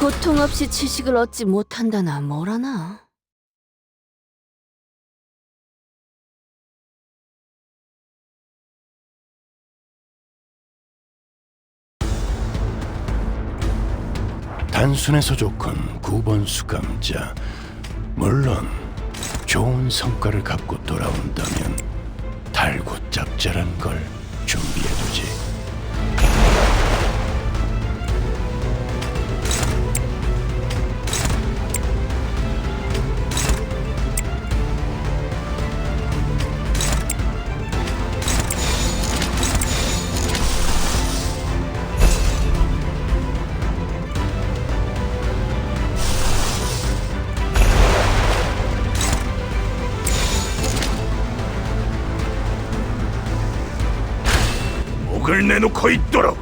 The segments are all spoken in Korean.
고통 없이 지식을 얻지 못한다나 뭐라나. 단순해서 좋군 9번 수감자 물론 좋은 성과를 갖고 돌아온다면 달고 짭짤한 걸 준비해두지 목을 내놓고 있도록.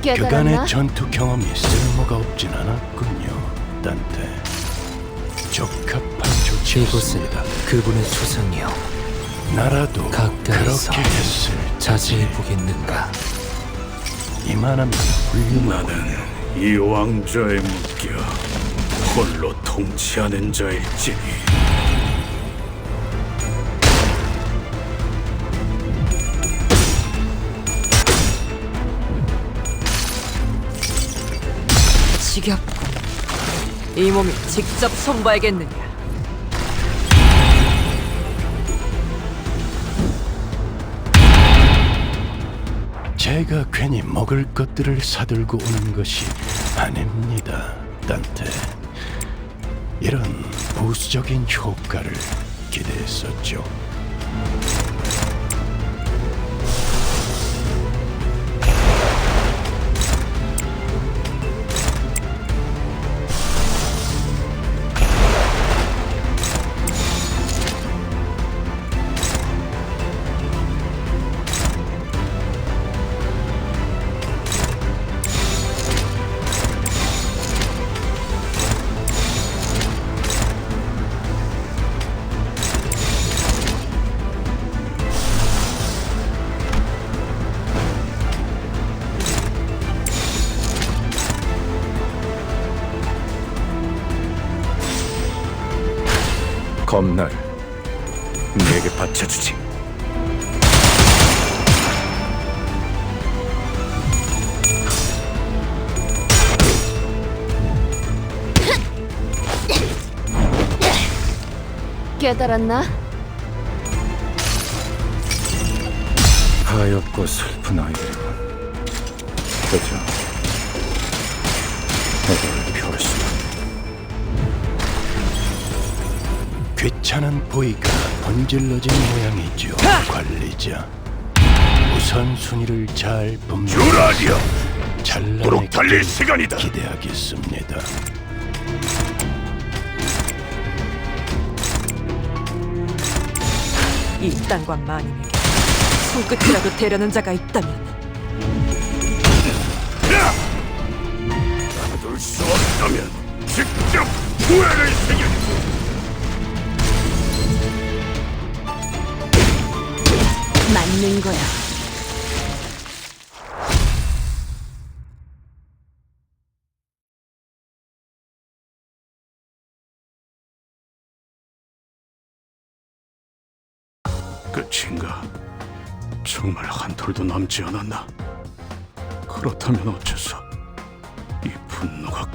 깨달았나? 그간의 전투 경험이 쓸모가 없진 않았군요 딴테. 적합한 조치였습니다. 그분의 초상이요. 나라도 가까이서 그렇게 했을 자세히 보겠는가? 이만하면 훌륭하군 나는 이 왕좌에 묶여 홀로 통치하는 자일지니 지겹군. 이 몸이 직접 손봐야겠느냐. 제가 괜히 먹을 것들을 사들고 오는 것이 아닙니다, 딴테. 이런 부수적인 효과를 기대했었죠. 검날 내게 바쳐주지. 깨달았나? 하얗고 슬픈 아이들이군 그저 귀찮은 보이가 번질러진 모양이죠, 관리자. 우선 순위를 잘 분명 유라디아 잘라내기 도록 달릴 시간이다. 기대하겠습니다. 이 땅과 마님에게 손끝이라도 대려는 자가 있다면. 받을 수 없다면 직접 후회를 새 맞는 거야. 끝인가? 정말 한 톨도 남지 않았나? 그렇다면 어째서 이 분노가?